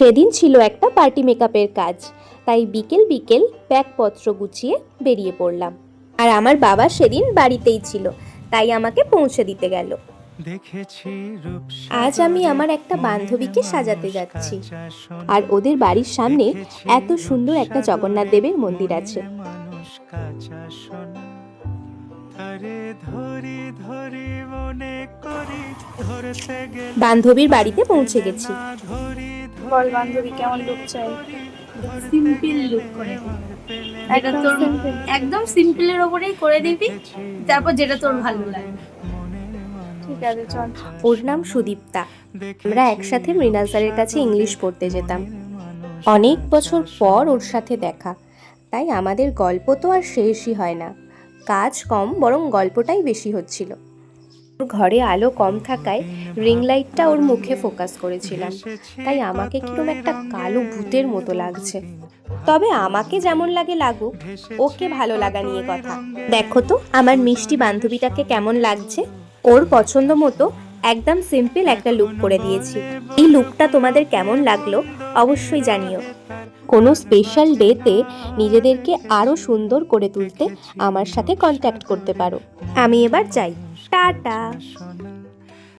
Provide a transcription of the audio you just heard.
সেদিন ছিল একটা পার্টি মেকআপের কাজ। তাই বিকেল বিকেল ব্যাগপত্র গুছিয়ে বেরিয়ে পড়লাম। আর আমার বাবা সেদিন বাড়িতেই ছিল তাই আমাকে পৌঁছে দিতে গেল। আজ আমি আমার একটা বান্ধবীকে সাজাতে যাচ্ছি। আর ওদের বাড়ির সামনে এত সুন্দর একটা জগন্নাথ দেবের মন্দির আছে। ধরি ধরি বান্ধবীর বাড়িতে পৌঁছে গেছি। বল বান্ধবী কেমন লুক চাই? সিম্পল লুক করে এটা তোর একদম সিম্পলের ওপরেই করে দিবি তারপর যেটা তোর ভালো লাগে। ঠিক আছে চল। ওর নাম সুদীপ্তা। আমরা একসাথে মৃণাল স্যারের কাছে ইংলিশ পড়তে যেতাম। অনেক বছর পর ওর সাথে দেখা। তাই আমাদের গল্প তো আর শেষই হয় না। কাজ কম বরং গল্পটাই বেশি হচ্ছিল। ঘরে আলো কম থাকায় রিং লাইটটা ওর মুখে ফোকাস করেছিলাম। তাই আমাকে কিরম একটা কালো ভূতের মতো লাগছে। তবে আমাকে যেমন লাগে লাগুক, ওকে ভালো লাগা নিয়ে কথা। দেখো তো, আমার মিষ্টি বান্ধবীটাকে কেমন লাগছে? ওর পছন্দ মতো একদম সিম্পল একটা লুক করে দিয়েছি। এই লুকটা তোমাদের কেমন লাগল অবশ্যই জানিও। কোনো স্পেশাল ডেতে নিজেদেরকে আরও সুন্দর করে তুলতে আমার সাথে কন্ট্যাক্ট করতে পারো। আমি এবার যাই। টাটা।